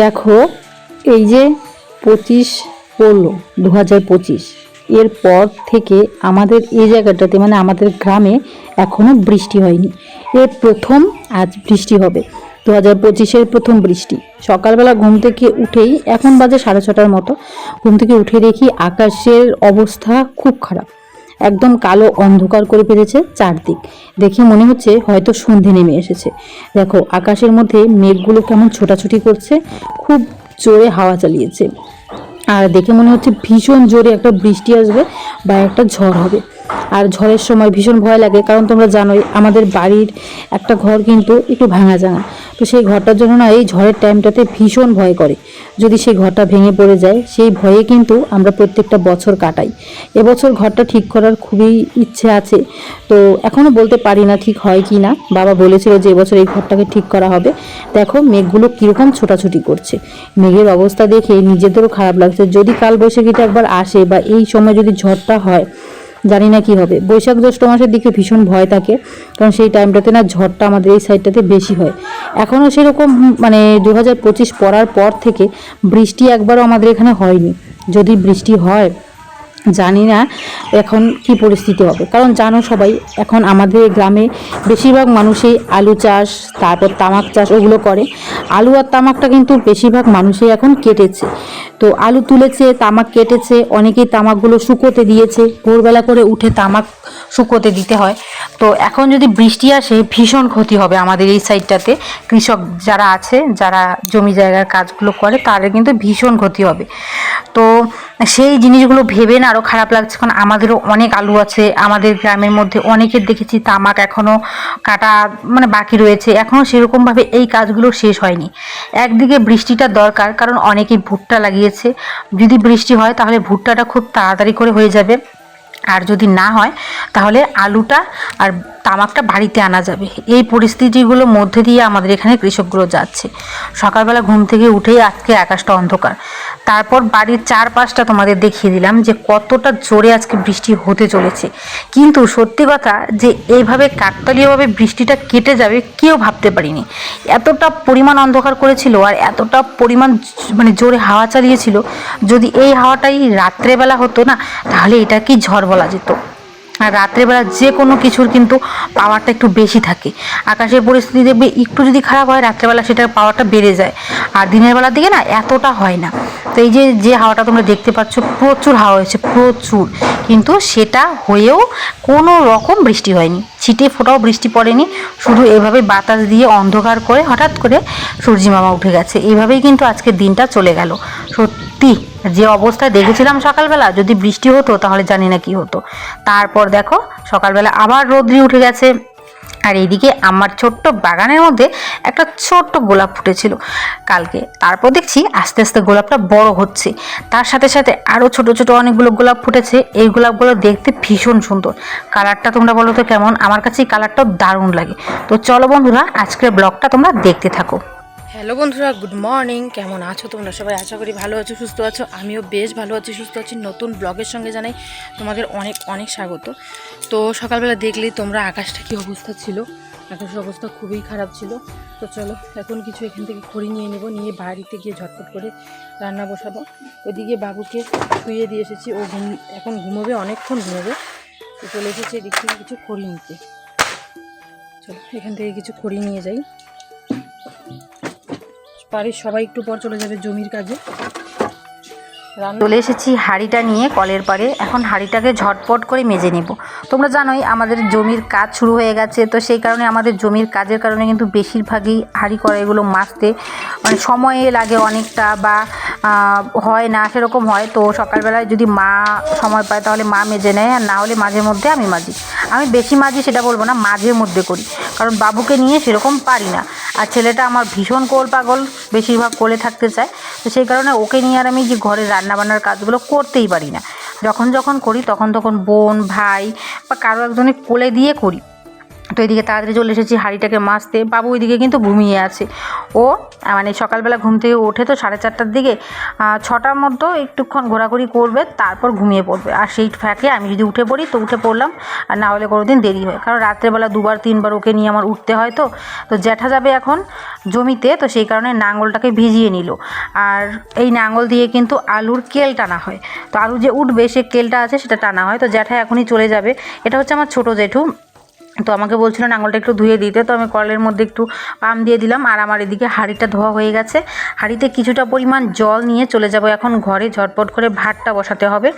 দেখো, এই যে পঁচিশ পড়ল দু হাজার পঁচিশ। এরপর থেকে আমাদের এই জায়গাটাতে মানে আমাদের গ্রামে এখনও বৃষ্টি হয়নি। এর প্রথম আজ বৃষ্টি হবে দু হাজার পঁচিশের প্রথম বৃষ্টি। সকালবেলা ঘুম থেকে উঠেই, এখন বাজে সাড়ে ছটার মতো, ঘুম থেকে উঠে দেখি আকাশের অবস্থা খুব খারাপ। একদম কালো অন্ধকার করে ফেলেছে চারদিক। দেখে মনে হচ্ছে হয়তো সন্ধে নেমে এসেছে। দেখো, আকাশের মধ্যে মেঘগুলো কেমন ছোটাছুটি করছে, খুব জোরে হাওয়া চালিয়েছে। আর দেখে মনে হচ্ছে ভীষণ জোরে একটা বৃষ্টি আসবে বা একটা ঝড় হবে। আর ঝড়ের সময় ভীষণ ভয় লাগে, কারণ তোমরা জানোই আমাদের বাড়ির একটা ঘর কিন্তু একটু ভাঙা জাঙা তো সেই ঘরটার জন্য না এই ঝড়ের টাইমটাতে ভীষণ ভয় করে। যদি সেই ঘরটা ভেঙে পড়ে যায়, সেই ভয়ে কিন্তু আমরা প্রত্যেকটা বছর কাটাই। এবছর ঘরটা ঠিক করার খুবই ইচ্ছে আছে। তো এখনও বলতে পারি না ঠিক হয় কি না। বাবা বলেছিল যে এবছর এই ঘরটাকে ঠিক করা হবে। দেখো মেঘগুলো কীরকম ছোটাছুটি করছে। মেঘের অবস্থা দেখে নিজেদেরও খারাপ লাগছে যদি কাল বৈশাখীটা একবার আসে বা এই সময় যদি ঝড়টা হয়, জানি না কি হবে। বৈশাখ জ্যৈষ্ঠ মাসের দিকে ভীষণ ভয় থাকে, কারণ সেই টাইমটাতে না ঝড়টা আমাদের এই সাইডটাতে বেশি হয়। এখনও সেরকম মানে দু হাজার পঁচিশ পড়ার পর থেকে বৃষ্টি একবারও আমাদের এখানে হয়নি। যদি বৃষ্টি হয় জানি না এখন কি পরিস্থিতি হবে। কারণ জানো সবাই, এখন আমাদের গ্রামে বেশিরভাগ মানুষই আলু চাষ, তারপর তামাক চাষ ওগুলো করে। আলু আর তামাকটা কিন্তু বেশিরভাগ মানুষই এখন কেটেছে। তো আলু তুলেছে, তামাক কেটেছে, অনেকেই তামাকগুলো শুকোতে দিয়েছে। ভোরবেলা করে উঠে তামাক শুকোতে দিতে হয়। তো এখন যদি বৃষ্টি আসে, ভীষণ ক্ষতি হবে আমাদের এই সাইডটাতে। কৃষক যারা আছে, যারা জমি জায়গার কাজগুলো করে, তাদের কিন্তু ভীষণ ক্ষতি হবে। তো সেই জিনিসগুলো ভেবে না আরও খারাপ লাগছে, কারণ আমাদেরও অনেক আলু আছে, আমাদের গ্রামের মধ্যে অনেকের দেখেছি তামাক এখনও কাটা মানে বাকি রয়েছে। এখনও সেরকমভাবে এই কাজগুলো শেষ হয়নি। একদিকে বৃষ্টিটা দরকার, কারণ অনেকেই ভুট্টা লাগিয়েছে। যদি বৃষ্টি হয়, তাহলে ভুট্টাটা খুব তাড়াতাড়ি করে হয়ে যাবে। আর যদি না হয়, তাহলে আলুটা আর তামাকটা বাড়িতে আনা যাবে। এই পরিস্থিতিগুলোর মধ্যে দিয়ে আমাদের এখানে কৃষকগুলো যাচ্ছে। সকালবেলা ঘুম থেকে উঠেই আজকে আকাশটা অন্ধকার। তারপর বাড়ির চারপাশটা তোমাদের দেখিয়ে দিলাম যে কতটা জোরে আজকে বৃষ্টি হতে চলেছে। কিন্তু সত্যি কথা যে এইভাবে কাকতালীয়ভাবে বৃষ্টিটা কেটে যাবে কেউ ভাবতে পারিনি। এতটা পরিমাণ অন্ধকার করেছিল আর এতটা পরিমাণ মানে জোরে হাওয়া চালিয়েছিল। যদি এই হাওয়াটাই রাত্রেবেলা হতো না, তাহলে এটা কি ঝড় বলা যেত? আর রাত্রেবেলা যে কোনো কিছুর কিন্তু পাওয়ারটা একটু বেশি থাকে। আকাশের পরিস্থিতি দেখবে একটু যদি খারাপ হয়, রাত্রেবেলা সেটার পাওয়ারটা বেড়ে যায়। আর দিনের বেলার দিকে না, এতটা হয় না। তো এই যে যে হাওয়াটা তোমরা দেখতে পাচ্ছ, প্রচুর হাওয়া হয়েছে, প্রচুর। কিন্তু সেটা হয়েও কোনো রকম বৃষ্টি হয়নি। ছিটে ফোটাও বৃষ্টি পড়েনি। শুধু এভাবে বাতাস দিয়ে অন্ধকার করে হঠাৎ করে সূর্যি মামা উঠে গেছে। এইভাবেই কিন্তু আজকের দিনটা চলে গেল। সত্যি যে অবস্থায় দেখেছিলাম সকালবেলা, যদি বৃষ্টি হতো তাহলে জানি না কি হতো। তারপর দেখো, সকালবেলা আবার রোদ্রি উঠে গেছে। আর এইদিকে আমার ছোট্ট বাগানের মধ্যে একটা ছোট্ট গোলাপ ফুটেছিল কালকে। তারপর দেখছি আস্তে আস্তে গোলাপটা বড় হচ্ছে। তার সাথে সাথে আরও ছোট ছোট অনেকগুলো গোলাপ ফুটেছে। এই গোলাপগুলো দেখতে ভীষণ সুন্দর। কালারটা তোমরা বলো তো কেমন? আমার কাছে এই কালারটাও দারুণ লাগে। তো চলো বন্ধুরা, আজকের ব্লগটা তোমরা দেখতে থাকো। হ্যালো বন্ধুরা, গুড মর্নিং। কেমন আছো তোমরা সবাই? আশা করি ভালো আছো, সুস্থ আছো। আমিও বেশ ভালো আছি, সুস্থ আছি। নতুন ব্লগের সঙ্গে জানাই তোমাদের অনেক অনেক স্বাগত। তো সকালবেলা দেখলেই তোমরা আকাশটা কী অবস্থা ছিল? আকাশের অবস্থা খুবই খারাপ ছিল। তো চলো, এখন কিছু এখান থেকে খড়ি নিয়ে নেব, নিয়ে বাড়িতে গিয়ে ঝটপট করে রান্না বসাবো। ওইদিকে বাবুকে শুয়ে দিয়ে এসেছি। ও ঘুম, এখন ঘুমোবে, অনেকক্ষণ ঘুমোবে। তো চলে এসেছি এদিক থেকে কিছু খড়ি নিতে। চলো, এখান থেকে কিছু খড়ি নিয়ে যাই। বাড়ির সবাই একটু পর চলে যাবে জমির কাজে। চলে এসেছি হাঁড়িটা নিয়ে কলের পারে এখন হাঁড়িটাকে ঝটপট করে মেজে নেব। তোমরা জানোই আমাদের জমির কাজ শুরু হয়ে গেছে, তো সেই কারণে আমাদের জমির কাজের কারণে কিন্তু বেশিরভাগই হাঁড়ি করা এগুলো মাজতে মানে সময়ে লাগে অনেকটা বা হয় না, সেরকম হয়। তো সকালবেলায় যদি মা সময় পায় তাহলে মা মেজে নেয়, আর না হলে মাঝে মধ্যে আমি মাজি। আমি বেশি মাজি সেটা বলব না, মাঝে মধ্যে করি। কারণ বাবুকে নিয়ে সেরকম পারি না। আর ছেলেটা আমার ভীষণ কোল পাগল, বেশিরভাগ কোলে থাকতে চায়। তো সেই কারণে ওকে নিয়ে আর আমি যে ঘরে রান্নাবান্নার কাজগুলো করতেই পারি না। যখন যখন করি, তখন তখন বোন, ভাই বা কারও একজনের কোলে দিয়ে করি। তো এদিকে তাড়াতাড়ি চলে এসেছি হাঁড়িটাকে মাজতে। বাবু ওইদিকে কিন্তু ঘুমিয়ে আছে। ও মানে সকালবেলা ঘুম থেকে ওঠে তো সাড়ে চারটার দিকে। ছটার মধ্যে একটুক্ষণ ঘোরাঘুরি করবে, তারপর ঘুমিয়ে পড়বে। আর সেই ফাঁকে আমি যদি উঠে পড়ি, তো উঠে পড়লাম, আর না হলে কোনো দিন দেরি হয়। কারণ রাত্রেবেলা দুবার, তিনবার ওকে নিয়ে আমার উঠতে হয় তো। তো জ্যাঠা যাবে এখন জমিতে, তো সেই কারণে নাঙ্গলটাকে ভিজিয়ে নিল। আর এই নাঙ্গল দিয়ে কিন্তু আলুর কেল টানা হয়। তো আলু যে উঠবে, সে কেলটা আছে, সেটা টানা হয়। তো জ্যাঠা এখনই চলে যাবে। এটা হচ্ছে আমার ছোটো জেঠু। তো আমাকে বলছিল নাঙলটা একটু ধুয়ে দিতে। তো আমি কলের মধ্যে একটু পাম দিয়ে দিলাম, আর আমার এদিকে হাঁড়িটা ধোয়া হয়ে গেছে। হাঁড়িতে কিছুটা পরিমাণ জল নিয়ে চলে যাব এখন ঘরে, ঝটপট করে ভাতটা বসাতে হবে।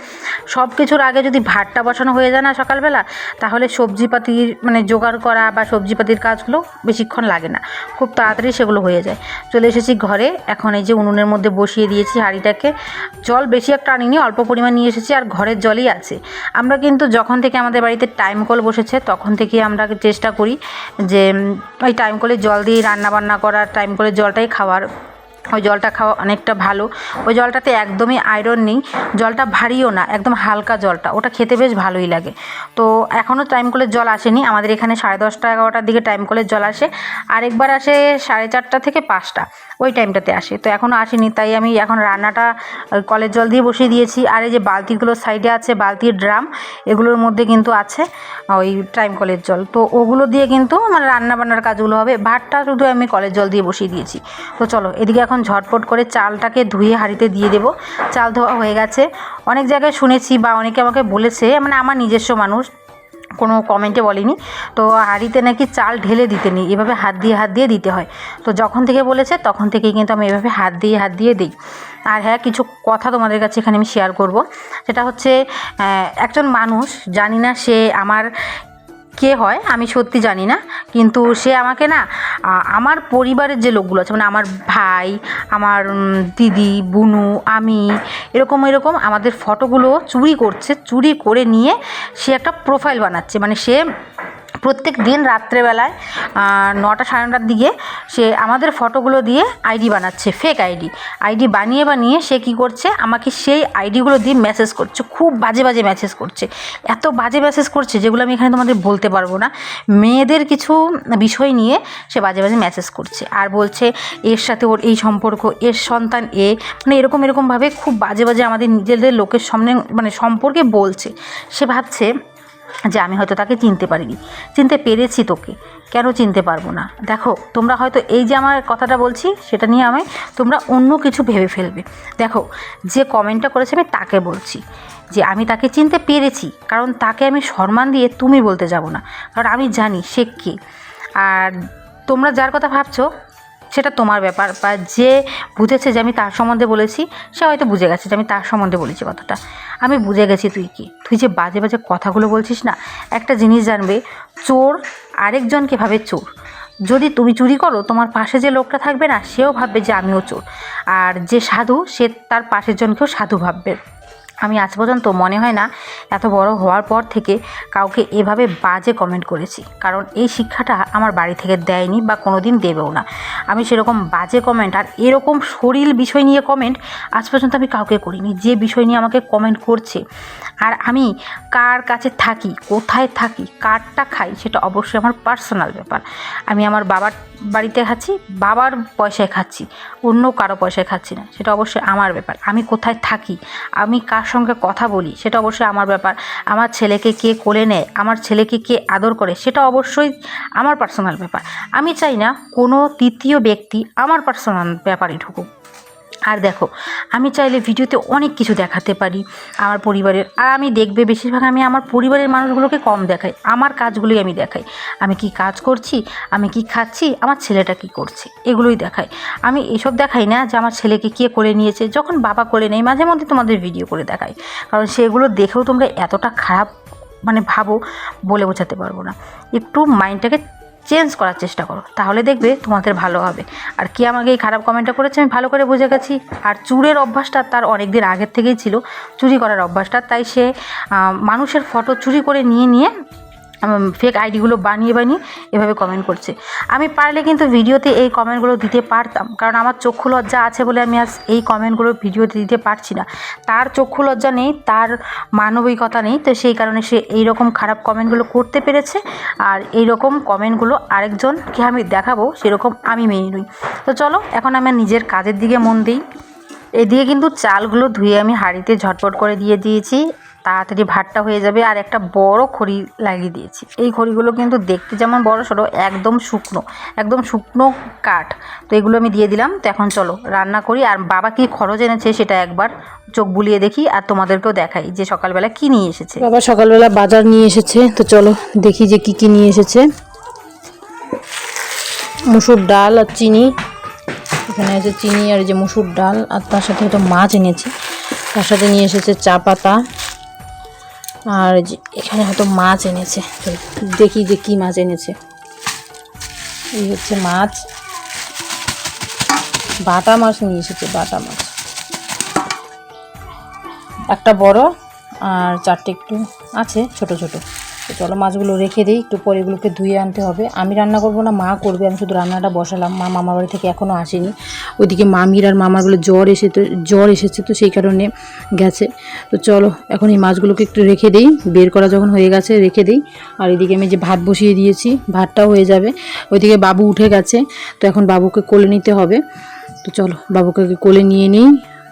সব কিছুর আগে যদি ভাতটা বসানো হয়ে যায় না সকালবেলা, তাহলে সবজিপাতির মানে জোগাড় করা বা সবজিপাতির কাজগুলো বেশিক্ষণ লাগে না। খুব তাড়াতাড়ি সেগুলো হয়ে যায়। চলে এসেছি ঘরে, এখন এই যে উনুনের মধ্যে বসিয়ে দিয়েছি হাঁড়িটাকে। জল বেশি একটা আনিনি, অল্প পরিমাণ নিয়ে এসেছি, আর ঘরের জলই আছে। আমরা কিন্তু যখন থেকে আমাদের বাড়িতে টাইম কল বসেছে, তখন থেকে আমরা চেষ্টা করি যে ওই টাইম কলে জল দিয়ে রান্না বান্না করার টাইম কলের জলটাই খাওয়ার। ওই জলটা খাওয়া অনেকটা ভালো। ওই জলটাতে একদমই আয়রন নেই, জলটা ভারীও না, একদম হালকা জলটা, ওটা খেতে বেশ ভালোই লাগে। তো এখনও টাইম কলের জল আসেনি, আমাদের এখানে সাড়ে দশটা এগারোটার দিকে টাইম কলের জল আসে, আরেকবার আসে সাড়ে চারটা থেকে পাঁচটা, ওই টাইমটাতে আসে। তো এখনও আসেনি, তাই আমি এখন রান্নাটা কলের জল দিয়ে বসিয়ে দিয়েছি। আর এই যে বালতিগুলো সাইডে আছে, বালতির ড্রাম, এগুলোর মধ্যে কিন্তু আছে ওই টাইম কলের জল। তো ওগুলো দিয়ে কিন্তু মানে রান্না বান্নার কাজগুলো হবে, ভাতটা শুধু আমি কলের জল দিয়ে বসিয়ে দিয়েছি। তো চলো, এদিকে এখন ঝটপট করে চালটাকে ধুয়ে হাঁড়িতে দিয়ে দেবো। চাল ধোয়া হয়ে গেছে। অনেক জায়গায় শুনেছি বা অনেকে আমাকে বলেছে মানে আমার নিজস্ব মানুষ, কোনো কমেন্টে বলেনি। তো হাঁড়িতে নাকি চাল ঢেলে দিতে নেই, এভাবে হাত দিয়ে হাত দিয়ে দিতে হয়। তো যখন থেকে বলেছে, তখন থেকেই কিন্তু আমি এভাবে হাত দিয়ে হাত দিয়ে দিই। আর হ্যাঁ কিছু কথা তোমাদের কাছে এখানে আমি শেয়ার করব। সেটা হচ্ছে একজন মানুষ, জানি না সে আমার কে হয় আমি সত্যি জানি না। কিন্তু সে আমাকে না আমার পরিবারের যে লোকগুলো আছে মানে আমার ভাই, আমার দিদি, বুনু, আমি, এরকম এরকম আমাদের ফটোগুলো চুরি করছে, চুরি করে নিয়ে সে একটা প্রোফাইল বানাচ্ছে। মানে সে প্রত্যেক দিন রাত্রেবেলায় নটা সাড়ে নটার দিকে সে আমাদের ফটোগুলো দিয়ে আইডি বানাচ্ছে ফেক আইডি। আইডি বানিয়ে বানিয়ে সে কী করছে? আমাকে সেই আইডিগুলো দিয়ে মেসেজ করছে, খুব বাজে বাজে মেসেজ করছে। এত বাজে মেসেজ করছে যেগুলো আমি এখানে তোমাদের বলতে পারব না। মেয়েদের কিছু বিষয় নিয়ে সে বাজে বাজে মেসেজ করছে আর বলছে, এর সাথে ওর এই সম্পর্ক, এর সন্তান এ। মানে এরকম এরকমভাবে খুব বাজে বাজে আমাদের নিজেদের লোকের সামনে মানে সম্পর্কে বলছে। সে ভাবছে যে আমি হয়তো তাকে চিনতে পারিনি। চিনতে পেরেছি তোকে। কেন চিনতে পারব না? দেখো, তোমরা হয়তো এই যে আমার কথাটা বলছি, সেটা নিয়ে আমি তোমরা অন্য কিছু ভেবে ফেলবে। দেখো, যে কমেন্টটা করেছে আমি তাকে বলছি, যে আমি তাকে চিনতে পেরেছি, কারণ তাকে আমি সম্মান দিয়ে তুমি বলতে যাব না। কারণ আমি জানি সে কে। আর তোমরা যার কথা ভাবছ সেটা তোমার ব্যাপার বা যে বুঝেছে যে আমি তার সম্বন্ধে বলেছি, সে হয়তো বুঝে গেছে যে আমি তার সম্বন্ধে বলেছি কথাটা। আমি বুঝে গেছি তুই কি? তুই যে বাজে বাজে কথাগুলো বলছিস না, একটা জিনিস জানবে, চোর আরেকজনকে ভাবে চোর। যদি তুমি চুরি করো, তোমার পাশে যে লোকটা থাকবে না, সেও ভাববে যে আমিও চোর। আর যে সাধু, সে তার পাশের জনকেও সাধু ভাববে। আমি আজ পর্যন্ত মনে হয় না এত বড় হওয়ার পর থেকে কাউকে এভাবে বাজে কমেন্ট করেছি। কারণ এই শিক্ষাটা আমার বাড়ি থেকে দেয়নি বা কোনো দিন দেবেও না। আমি সেরকম বাজে কমেন্ট আর এরকম শরীর বিষয় নিয়ে কমেন্ট আজ পর্যন্ত আমি কাউকে করিনি। যে বিষয় নিয়ে আমাকে কমেন্ট করছে আর আমি কার কাছে থাকি, কোথায় থাকি, কারটা খাই, সেটা অবশ্যই আমার পার্সোনাল ব্যাপার। আমি আমার বাবার বাড়িতে খাচ্ছি, বাবার পয়সায় খাচ্ছি, অন্য কারও পয়সায় খাচ্ছি না। সেটা অবশ্যই আমার ব্যাপার। আমি কোথায় থাকি? আমি কার সঙ্গে কথা বলি? সেটা অবশ্যই আমার ব্যাপার। আমার ছেলেকে কে কোলে নেয়? আমার ছেলেকে কে আদর করে? সেটা অবশ্যই আমার পার্সোনাল ব্যাপার। আমি চাই না কোনো তৃতীয় ব্যক্তি আমার পার্সোনাল ব্যাপারে ঢুকুক। আর দেখো, আমি চাইলে ভিডিওতে অনেক কিছু দেখাতে পারি আমার পরিবারের। আর আমি দেখবে বেশিরভাগ আমি আমার পরিবারের মানুষগুলোকে কম দেখাই, আমার কাজগুলোই আমি দেখাই। আমি কি কাজ করছি, আমি কি খাচ্ছি, আমার ছেলেটা কি করছে, এগুলোই দেখাই। আমি এসব দেখাই না যে আমার ছেলেকে কে করে নিয়েছে, যখন বাবা কোলে নেই মাঝে মধ্যে তোমাদের ভিডিও করে দেখাই। কারণ সেগুলো দেখেও তোমরা এতটা খারাপ মানে ভাবো বলে বোঝাতে পারব না। একটু মাইন্ডটাকে চেঞ্জ করার চেষ্টা করো, তাহলে দেখবে তোমাদের ভালো হবে। আর কি আমাকে এই খারাপ কমেন্টটা করেছে আমি ভালো করে বুঝে গেছি। আর চুরের অভ্যাসটা তার অনেক দিন আগের থেকেই ছিল, চুরি করার অভ্যাসটা। তাই সে মানুষের ফটো চুরি করে নিয়ে নিয়ে ফেক আইডিগুলো বানিয়ে বানিয়ে এভাবে কমেন্ট করছে। আমি পারলে কিন্তু ভিডিওতে এই কমেন্টগুলো দিতে পারতাম, কারণ আমার চক্ষু লজ্জা আছে বলে আমি আজ এই কমেন্টগুলো ভিডিওতে দিতে পারছি না। তার চক্ষু লজ্জা নেই, তার মানবিকতা নেই, তো সেই কারণে সে এই রকম খারাপ কমেন্টগুলো করতে পেরেছে। আর এই রকম কমেন্টগুলো আরেকজনকে আমি দেখাবো, সেরকম আমি মেনে নই। তো চলো, এখন আমার নিজের কাজের দিকে মন দিই। এদিকে কিন্তু চালগুলো ধুয়ে আমি হাঁড়িতে ঝটপট করে দিয়ে দিয়েছি। তাড়াতাড়ি ভাতটা হয়ে যাবে আর একটা বড় খড়ি লাগিয়ে দিয়েছি। এই খড়িগুলো কিন্তু দেখতে যেমন বড় সড়ো, একদম শুকনো একদম শুকনো কাঠ। তো এগুলো আমি দিয়ে দিলাম। তো এখন চলো রান্না করি। আর বাবা কি খরচ এনেছে সেটা একবার চোখ বুলিয়ে দেখি আর তোমাদেরকেও দেখাই যে সকালবেলা কি নিয়ে এসেছে। বাবা সকালবেলা বাজার নিয়ে এসেছে। তো চলো দেখি যে কি কি নিয়ে এসেছে। মুসুর ডাল আর চিনি। এখানে আছে চিনি আর যে মুসুর ডাল। আর তার সাথে একটা মাছ এনেছে। তার সাথে নিয়ে এসেছে চা পাতা। আর এখানে হয়তো মাছ এনেছে। দেখি যে কী মাছ এনেছে। এই হচ্ছে মাছ। বাটা মাছ নিয়ে এসেছে, বাটা মাছ। একটা বড় আর চারটে একটু আছে, ছোট ছোট। চলো মাছগুলো রেখে দিই, একটু পরে এগুলোকে ধুয়ে আনতে হবে। আমি রান্না করব না, মা করবে, আমি শুধু রান্নাটা বসালাম। মা মামার বাড়ি থেকে এখনও আসেনি। ওইদিকে মামির আর মামার বলে জ্বর এসে তো, জ্বর এসেছে তো সেই কারণে গেছে। তো চলো, এখন এই মাছগুলোকে একটু রেখে দিই। বের করা যখন হয়ে গেছে, রেখে দিই। আর এদিকে আমি যে ভাত বসিয়ে দিয়েছি, ভাতটাও হয়ে যাবে। ওইদিকে বাবু উঠে গেছে, তো এখন বাবুকে কোলে নিতে হবে। তো চলো, বাবুকে কোলে নিয়ে নিই।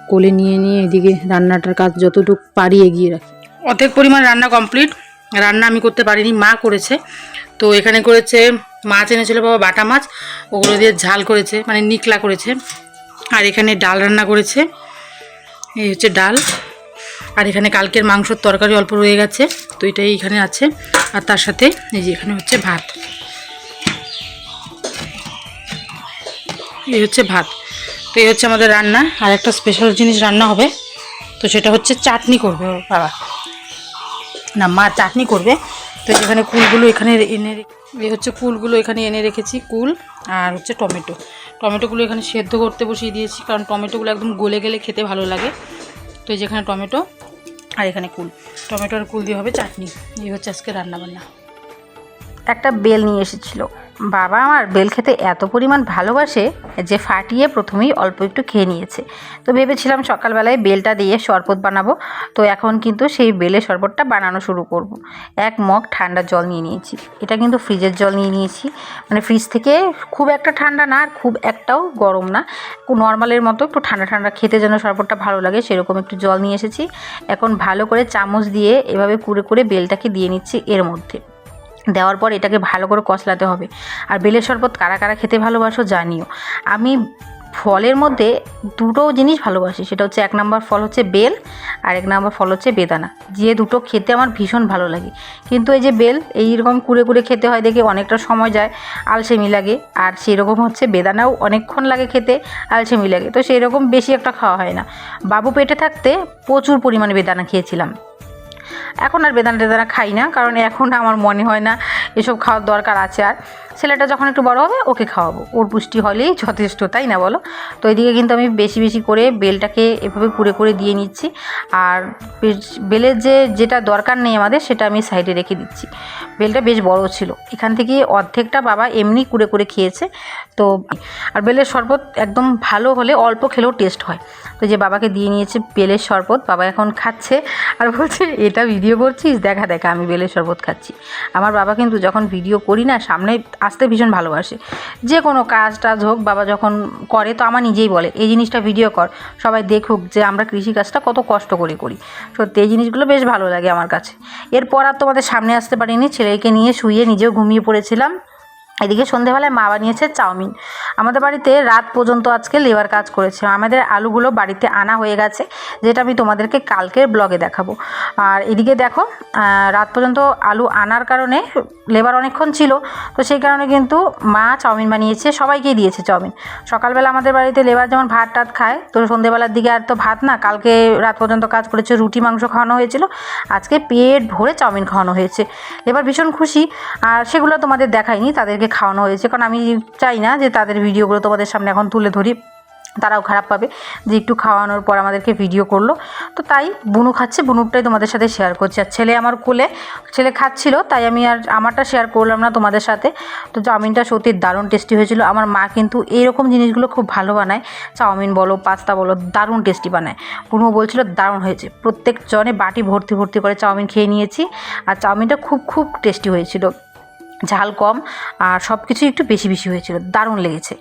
কোলে নিয়ে নিয়ে এদিকে রান্নাটার কাজ যতটুকু পারি এগিয়ে রাখি। অর্ধেক পরিমাণ রান্না কমপ্লিট। রান্না আমি করতে পারিনি, মা করেছে। তো এখানে করেছে মাছ এনেছিল বাবা বাটা মাছ, ওগুলো দিয়ে ঝাল করেছে মানে নিকলা করেছে। আর এখানে ডাল রান্না করেছে, এই হচ্ছে ডাল। আর এখানে কালকের মাংসর তরকারি অল্প রয়ে গেছে, তো এটাই এখানে আছে। আর তার সাথে এই যে এখানে হচ্ছে ভাত। এই হচ্ছে ভাত। তো এই হচ্ছে আমাদের রান্না, আর একটা স্পেশাল জিনিস রান্না হবে, তো সেটা হচ্ছে চাটনি করবে বাবা। না, মা চাটনি করবে। তো এখানে কুলগুলো এখানে এনে রেখে হচ্ছে কুলগুলো এখানে এনে রেখেছি, কুল আর হচ্ছে টমেটো। টমেটোগুলো এখানে সেদ্ধ করতে বসিয়ে দিয়েছি, কারণ টমেটোগুলো একদম গলে গেলে খেতে ভালো লাগে। তো এই যেখানে টমেটো আর এখানে কুল। টমেটো আর কুল দিয়ে হবে চাটনি। এই হচ্ছে আজকে রান্নাবান্না। একটা বেল নিয়ে এসেছিল। বাবা আমার বেল খেতে এত পরিমাণ ভালোবাসে যে ফাটিয়ে প্রথমেই অল্প একটু খেয়ে নিয়েছে। তো ভেবেছিলাম সকালবেলায় বেলটা দিয়ে শরবত বানাবো। তো এখন কিন্তু সেই বেলের শরবতটা বানানো শুরু করব। এক মগ ঠান্ডা জল নিয়ে নিয়েছি। এটা কিন্তু ফ্রিজের জল নিয়ে নিয়েছি। মানে ফ্রিজ থেকে খুব একটা ঠান্ডা না আর খুব একটাও গরম না। নর্মালের মতো একটু ঠান্ডা ঠান্ডা খেতে যেন শরবতটা ভালো লাগে, সেরকম একটু জল নিয়ে এসেছি। এখন ভালো করে চামচ দিয়ে এভাবে কুড়ে কুড়ে বেলটাকে দিয়ে নিচ্ছি এর মধ্যে। দেওয়ার পর এটাকে ভালো করে কষলাতে হবে। আর বেলের শরবত কারা কারা খেতে ভালোবাসো জানিও। আমি ফলের মধ্যে দুটো জিনিস ভালোবাসি, সেটা হচ্ছে এক নম্বর ফল হচ্ছে বেল, আর এক নম্বর ফল হচ্ছে বেদানা। যে দুটো খেতে আমার ভীষণ ভালো লাগে। কিন্তু এই যে বেল এইরকম কুড়ে কুড়ে খেতে হয় দেখে অনেকটা সময় যায়, আলসেমি লাগে। আর সেরকম হচ্ছে বেদানাও অনেকক্ষণ লাগে খেতে, আলসেমি লাগে। তো সেই রকম বেশি একটা খাওয়া হয় না। বাবু পেটে থাকতে প্রচুর পরিমাণে বেদানা খেয়েছিলাম। এখন আর বেদানা টেদানা খাই না, কারণ এখন আমার মনে হয় না এসব খাওয়ার দরকার আছে আর। ছেলেটা যখন একটু বড় হবে, ওকে খাওয়াবো। ওর পুষ্টি হলেই যথেষ্ট, তাই না বলো? তো এদিকে কিন্তু আমি বেশি বেশি করে বেলটাকে এভাবে কুড়ে করে দিয়ে নিচ্ছি। আর বেলের যে, যেটা দরকার নেই আমাদের, সেটা আমি সাইডে রেখে দিচ্ছি। বেলটা বেশ বড় ছিল। এখান থেকে অর্ধেকটা বাবা এমনি কুড়ে করে খেয়েছে। তো, আর বেলের শরবত একদম ভালো হলে অল্প খেলেও টেস্ট হয়। তো যে বাবাকে দিয়ে নিয়েছে বেলের শরবত, বাবা এখন খাচ্ছে। আর বলছে, এটা ভিডিও করছিস? দেখা দেখা, আমি বেলের শরবত খাচ্ছি। আমার বাবা কিন্তু যখন ভিডিও করি না, সামনে আসতে ভীষণ ভালোবাসে। যে কোনো কাজ টাজ হোক, বাবা যখন করে তো আমার নিজেই বলে, এই জিনিসটা ভিডিও কর, সবাই দেখুক যে আমরা কৃষিকাজটা কত কষ্ট করে করি। সত্যি, এই জিনিসগুলো বেশ ভালো লাগে আমার কাছে। এরপর আর তোমাদের সামনে আসতে পারিনি, ছেলেকে নিয়ে শুয়ে নিজেও ঘুমিয়ে পড়েছিলাম। এদিকে সন্ধেবেলায় মা বানিয়েছে চাউমিন। আমাদের বাড়িতে রাত পর্যন্ত আজকে লেবার কাজ করেছে। আমাদের আলুগুলো বাড়িতে আনা হয়ে গেছে, যেটা আমি তোমাদেরকে কালকের ব্লগে দেখাবো। আর এদিকে দেখো রাত পর্যন্ত আলু আনার কারণে লেবার অনেকক্ষণ ছিল, তো সেই কারণে কিন্তু মা চাউমিন বানিয়েছে, সবাইকেই দিয়েছে চাউমিন। সকালবেলা আমাদের বাড়িতে লেবার যেমন ভাত টাত খায়, তো সন্ধেবেলার দিকে আর তো ভাত না, কালকে রাত পর্যন্ত কাজ করেছে, রুটি, মাংস খাওয়ানো হয়েছিল, আজকে পেট ভরে চাউমিন খাওয়ানো হয়েছে। এবার ভীষণ খুশি, আর সেগুলো তোমাদের দেখাইনি, তাদেরকে খাওয়ানো হয়েছে, কারণ আমি চাই না যে তাদের ভিডিওগুলো তোমাদের সামনে এখন তুলে ধরি। তারাও খারাপ পাবে যে একটু খাওয়ানোর পর আমাদেরকে ভিডিও করল। তো তাই বুনু খাচ্ছে, বুনুরটাই তোমাদের সাথে শেয়ার করছি। আর ছেলে আমার কোলে, ছেলে খাচ্ছিল, তাই আমি আর আমারটা শেয়ার করলাম না তোমাদের সাথে। তো চাউমিনটা সত্যি দারুণ টেস্টি হয়েছিল। আমার মা কিন্তু এইরকম জিনিসগুলো খুব ভালো বানায়। চাউমিন বলো, পাস্তা বলো, দারুণ টেস্টি বানায়। বুনু বলছিল, দারুণ হয়েছে। প্রত্যেক জনে বাটি ভর্তি ভর্তি করে চাউমিন খেয়ে নিয়েছি। আর চাউমিনটা খুব খুব টেস্টি হয়েছিল। ঝাল কম, আর সব কিছুই একটু বেশি বেশি হয়েছিল। দারুণ লেগেছে।